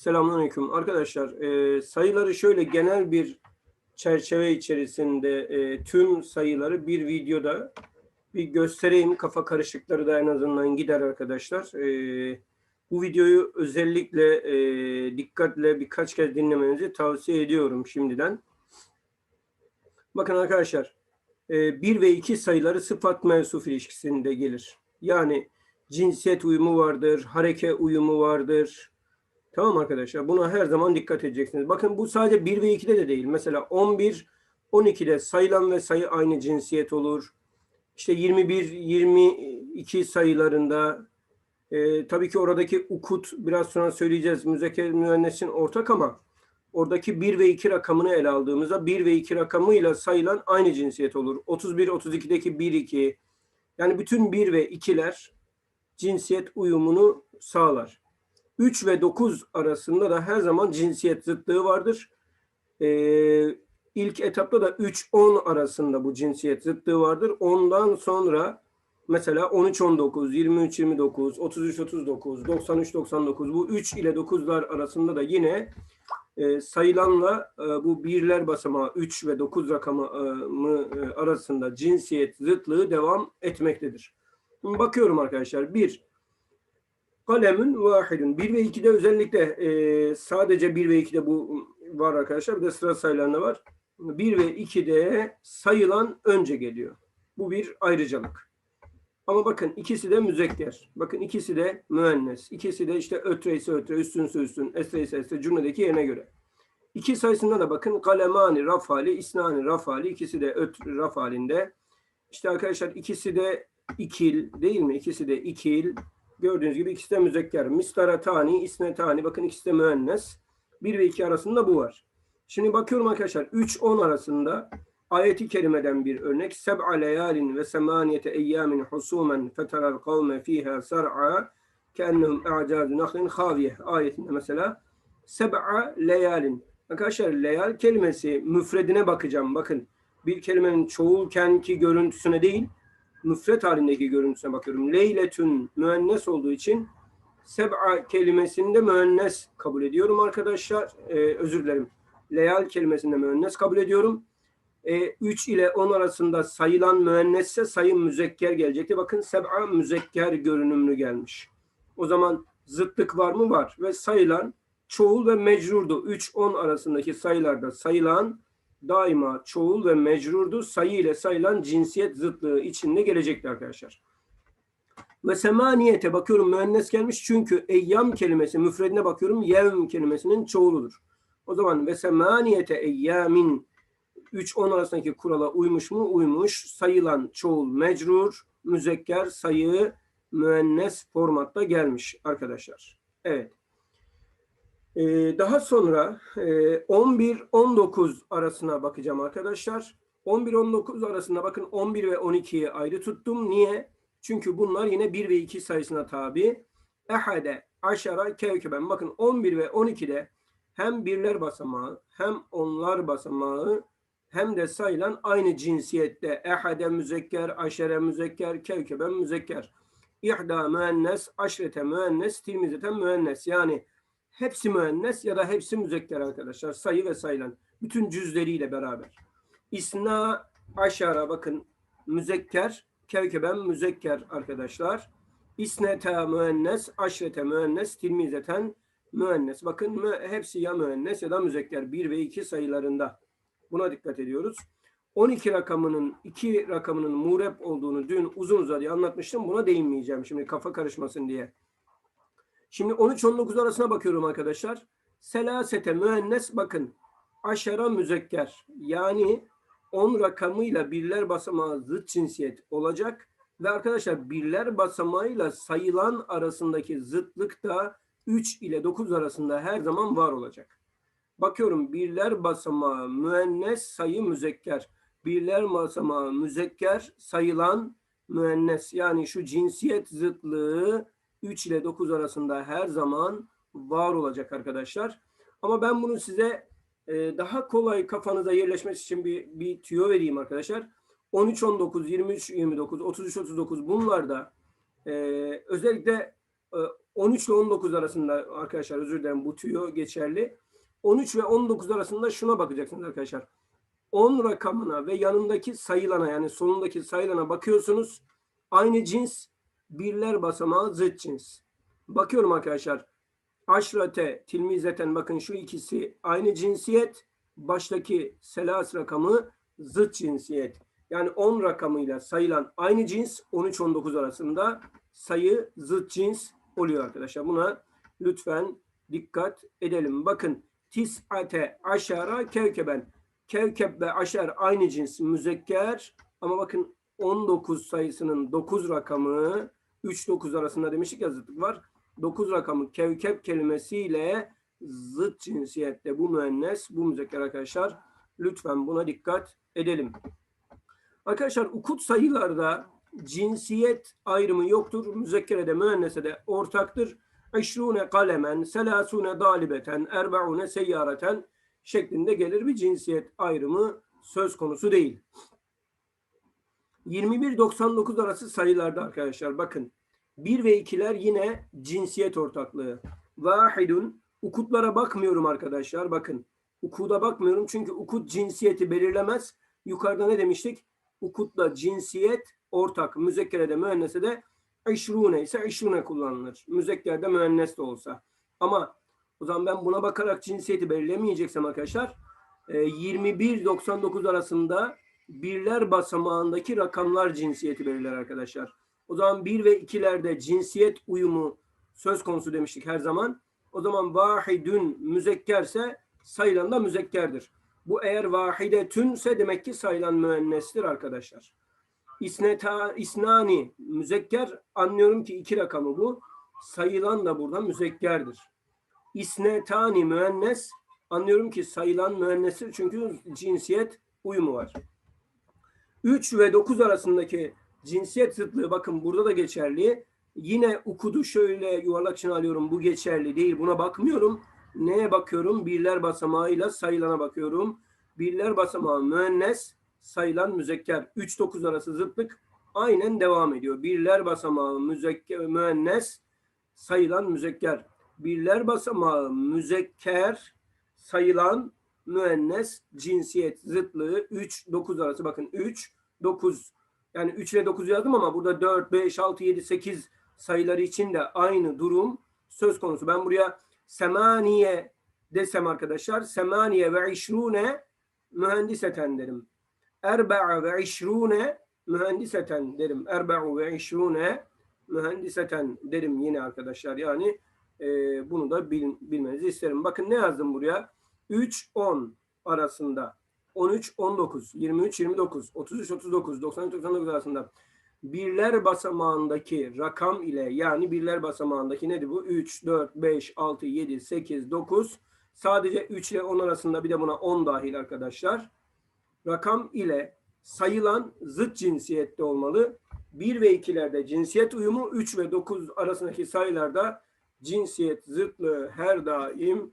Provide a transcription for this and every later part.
Selamünaleyküm. Arkadaşlar e, sayıları şöyle genel bir çerçeve içerisinde e, tüm sayıları bir videoda bir göstereyim. Kafa karışıkları da en azından gider arkadaşlar. E, bu videoyu özellikle e, dikkatle birkaç kez dinlemenizi tavsiye ediyorum şimdiden. Bakın arkadaşlar e, 1 ve 2 sayıları sıfat mevsuf ilişkisinde gelir. Yani cinsiyet uyumu vardır, hareke uyumu vardır, Tamam arkadaşlar buna her zaman dikkat edeceksiniz. Bakın bu sadece 1 ve 2'de de değil. Mesela 11, 12'de sayılan ve sayı aynı cinsiyet olur. İşte 21, 22 sayılarında e, tabii ki oradaki ukut biraz sonra söyleyeceğiz. Müzekker müennesin ortak ama oradaki 1 ve 2 rakamını ele aldığımızda 1 ve 2 rakamıyla sayılan aynı cinsiyet olur. 31, 32'deki 1, 2 yani bütün 1 ve 2'ler cinsiyet uyumunu sağlar. 3 ve 9 arasında da her zaman cinsiyet zıtlığı vardır. Ee, ilk etapta da 3-10 arasında bu cinsiyet zıtlığı vardır. Ondan sonra mesela 13-19, 23-29, 33-39, 93-99 bu 3 ile 9'lar arasında da yine e, sayılanla e, bu birler basamağı 3 ve 9 rakamı e, arasında cinsiyet zıtlığı devam etmektedir. Bakıyorum arkadaşlar. 1 Kalemün vahidun. 1 ve 2'de özellikle e, sadece 1 ve 2'de bu var arkadaşlar. Bir de sıra sayılarında var. 1 ve 2'de sayılan önce geliyor. Bu bir ayrıcalık. Ama bakın ikisi de müzekker. Bakın ikisi de müennes. İkisi de işte ötre ise ötre, üstünse üstün, esre ise esre cümledeki yerine göre. İki sayısında da bakın kalemani rafali, isnani rafali. ikisi de ötre raf halinde. İşte arkadaşlar ikisi de ikil değil mi? İkisi de ikil. Gördüğünüz gibi ikisi de müzekker. Mistaratani, isnetani. Bakın ikisi de müennes. 1 ve 2 arasında bu var. Şimdi bakıyorum arkadaşlar 3-10 arasında ayeti kerimeden bir örnek. Seb'a leyalin ve semaniyete eyyamin husumen feteral kavme fiha sar'a keennehum a'cazu nahlin haviye ayetinde mesela seb'a leyalin. Arkadaşlar leyal kelimesi müfredine bakacağım. Bakın bir kelimenin çoğulkenki görüntüsüne değil müfret halindeki görüntüsüne bakıyorum. Leyletün müennes olduğu için seb'a kelimesinde müennes kabul ediyorum arkadaşlar. Ee, özür dilerim. Leyal kelimesinde müennes kabul ediyorum. Ee, 3 ile 10 arasında sayılan müennesse sayı müzekker gelecekti. Bakın seb'a müzekker görünümlü gelmiş. O zaman zıtlık var mı? Var. Ve sayılan çoğul ve mecrurdu. 3-10 arasındaki sayılarda sayılan daima çoğul ve mecrurdu. Sayı ile sayılan cinsiyet zıtlığı içinde gelecekti arkadaşlar. Ve semaniyete bakıyorum müennes gelmiş çünkü eyyam kelimesi müfredine bakıyorum yevm kelimesinin çoğuludur. O zaman ve semaniyete eyyamin 3-10 arasındaki kurala uymuş mu? Uymuş. Sayılan çoğul mecrur, müzekker sayı müennes formatta gelmiş arkadaşlar. Evet. Ee, daha sonra e, 11-19 arasına bakacağım arkadaşlar. 11-19 arasında bakın 11 ve 12'yi ayrı tuttum. Niye? Çünkü bunlar yine 1 ve 2 sayısına tabi. Ehade, aşara, kevkeben. Bakın 11 ve 12'de hem birler basamağı hem onlar basamağı hem de sayılan aynı cinsiyette. Ehade müzekker, aşere müzekker, kevkeben müzekker. İhda müennes, aşrete müennes, tilmizeten müennes. Yani Hepsi müennes ya da hepsi müzekker arkadaşlar. Sayı ve sayılan. Bütün cüzleriyle beraber. İsna aşara bakın müzekker. Kevkeben müzekker arkadaşlar. İsnete müennes, aşrete müennes, tilmizeten müennes. Bakın mü, hepsi ya müennes ya da müzekker. 1 ve 2 sayılarında. Buna dikkat ediyoruz. 12 rakamının 2 rakamının murep olduğunu dün uzun uzadıya anlatmıştım. Buna değinmeyeceğim şimdi kafa karışmasın diye. Şimdi 13-19 arasına bakıyorum arkadaşlar. Selasete müennes bakın. Aşara müzekker. Yani 10 rakamıyla birler basamağı zıt cinsiyet olacak. Ve arkadaşlar birler basamağıyla sayılan arasındaki zıtlık da 3 ile 9 arasında her zaman var olacak. Bakıyorum birler basamağı müennes sayı müzekker. Birler basamağı müzekker sayılan müennes. Yani şu cinsiyet zıtlığı 3 ile 9 arasında her zaman var olacak arkadaşlar. Ama ben bunu size e, daha kolay kafanıza yerleşmesi için bir, bir tüyo vereyim arkadaşlar. 13, 19, 23, 29, 33, 39 bunlarda e, özellikle e, 13 ile 19 arasında arkadaşlar özür dilerim bu tüyo geçerli. 13 ve 19 arasında şuna bakacaksınız arkadaşlar. 10 rakamına ve yanındaki sayılana yani sonundaki sayılana bakıyorsunuz. Aynı cins birler basamağı zıt cins. Bakıyorum arkadaşlar. Aşrate, tilmizeten bakın şu ikisi aynı cinsiyet. Baştaki selas rakamı zıt cinsiyet. Yani 10 rakamıyla sayılan aynı cins 13-19 arasında sayı zıt cins oluyor arkadaşlar. Buna lütfen dikkat edelim. Bakın tis'ate aşara kevkeben. Kevkeb ve aşer aynı cins müzekker ama bakın 19 sayısının 9 rakamı 3-9 arasında demiştik ya zıtlık var. 9 rakamı kevkep kelimesiyle zıt cinsiyette bu müennes, bu müzekker arkadaşlar. Lütfen buna dikkat edelim. Arkadaşlar ukut sayılarda cinsiyet ayrımı yoktur. Müzekkere de müennese de ortaktır. Eşrune kalemen, selasune dalibeten, erbaune seyyareten şeklinde gelir bir cinsiyet ayrımı söz konusu değil. 21-99 arası sayılarda arkadaşlar bakın 1 ve 2'ler yine cinsiyet ortaklığı. Vahidun ukutlara bakmıyorum arkadaşlar bakın. Ukuda bakmıyorum çünkü ukut cinsiyeti belirlemez. Yukarıda ne demiştik? Ukutla cinsiyet ortak. Müzekkerede müennese de eşrune ise eşrune kullanılır. Müzekkerde müennes de olsa. Ama o zaman ben buna bakarak cinsiyeti belirlemeyeceksem arkadaşlar 21-99 arasında birler basamağındaki rakamlar cinsiyeti belirler arkadaşlar. O zaman 1 ve 2'lerde cinsiyet uyumu söz konusu demiştik her zaman. O zaman vahidün müzekkerse sayılan da müzekkerdir. Bu eğer vahidetünse demek ki sayılan müennestir arkadaşlar. İsneta, isnani müzekker anlıyorum ki iki rakamı bu. Sayılan da burada müzekkerdir. İsnetani müennes anlıyorum ki sayılan müennestir çünkü cinsiyet uyumu var. 3 ve 9 arasındaki cinsiyet zıtlığı bakın burada da geçerli. Yine ukudu şöyle yuvarlak için alıyorum. Bu geçerli değil. Buna bakmıyorum. Neye bakıyorum? Birler basamağıyla sayılana bakıyorum. Birler basamağı müennes, sayılan müzekker. 3-9 arası zıtlık aynen devam ediyor. Birler basamağı müzekker, müennes, sayılan müzekker. Birler basamağı müzekker, sayılan müennes, cinsiyet zıtlığı 3-9 arası. Bakın 3, 9 yani 3 ile 9 yazdım ama burada 4, 5, 6, 7, 8 sayıları için de aynı durum söz konusu. Ben buraya semaniye desem arkadaşlar semaniye ve işrune mühendiseten derim. Erba'a ve işrune mühendiseten derim. Erba'u ve işrune mühendiseten derim yine arkadaşlar. Yani e, bunu da bil, bilmenizi isterim. Bakın ne yazdım buraya? 3, 10 arasında 13, 19, 23, 29, 33, 39, 93, 99 arasında birler basamağındaki rakam ile yani birler basamağındaki nedir bu? 3, 4, 5, 6, 7, 8, 9 sadece 3 ile 10 arasında bir de buna 10 dahil arkadaşlar. Rakam ile sayılan zıt cinsiyette olmalı. 1 ve 2'lerde cinsiyet uyumu, 3 ve 9 arasındaki sayılarda cinsiyet zıtlığı her daim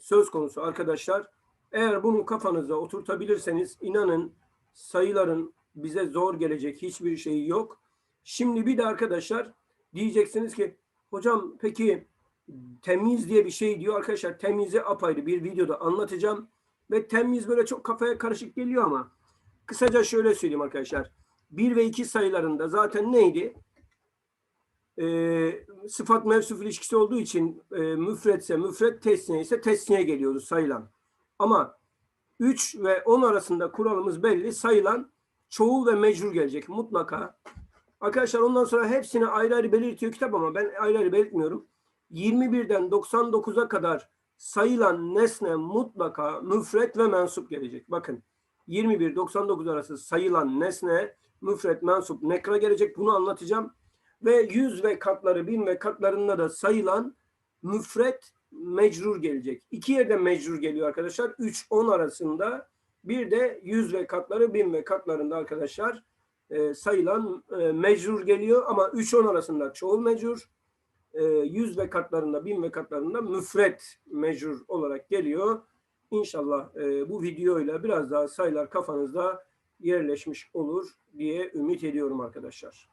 söz konusu arkadaşlar. Eğer bunu kafanıza oturtabilirseniz inanın sayıların bize zor gelecek hiçbir şey yok. Şimdi bir de arkadaşlar diyeceksiniz ki hocam peki temiz diye bir şey diyor arkadaşlar temizi apayrı bir videoda anlatacağım ve temiz böyle çok kafaya karışık geliyor ama kısaca şöyle söyleyeyim arkadaşlar. 1 ve 2 sayılarında zaten neydi? Ee, sıfat mevsuf ilişkisi olduğu için e, müfretse müfret tesniye ise tesniye geliyordu sayılan. Ama 3 ve 10 arasında kuralımız belli. Sayılan çoğul ve mecrur gelecek mutlaka. Arkadaşlar ondan sonra hepsini ayrı ayrı belirtiyor kitap ama ben ayrı ayrı belirtmiyorum. 21'den 99'a kadar sayılan nesne mutlaka müfret ve mensup gelecek. Bakın 21-99 arası sayılan nesne müfret, mensup, nekra gelecek. Bunu anlatacağım. Ve 100 ve katları, 1000 ve katlarında da sayılan müfret, mecrur gelecek. İki yerde mecrur geliyor arkadaşlar. 3-10 arasında bir de 100 ve katları 1000 ve katlarında arkadaşlar e, sayılan e, mecrur geliyor ama 3-10 arasında çoğul mecrur. E, 100 ve katlarında 1000 ve katlarında müfret mecrur olarak geliyor. İnşallah e, bu videoyla biraz daha sayılar kafanızda yerleşmiş olur diye ümit ediyorum arkadaşlar.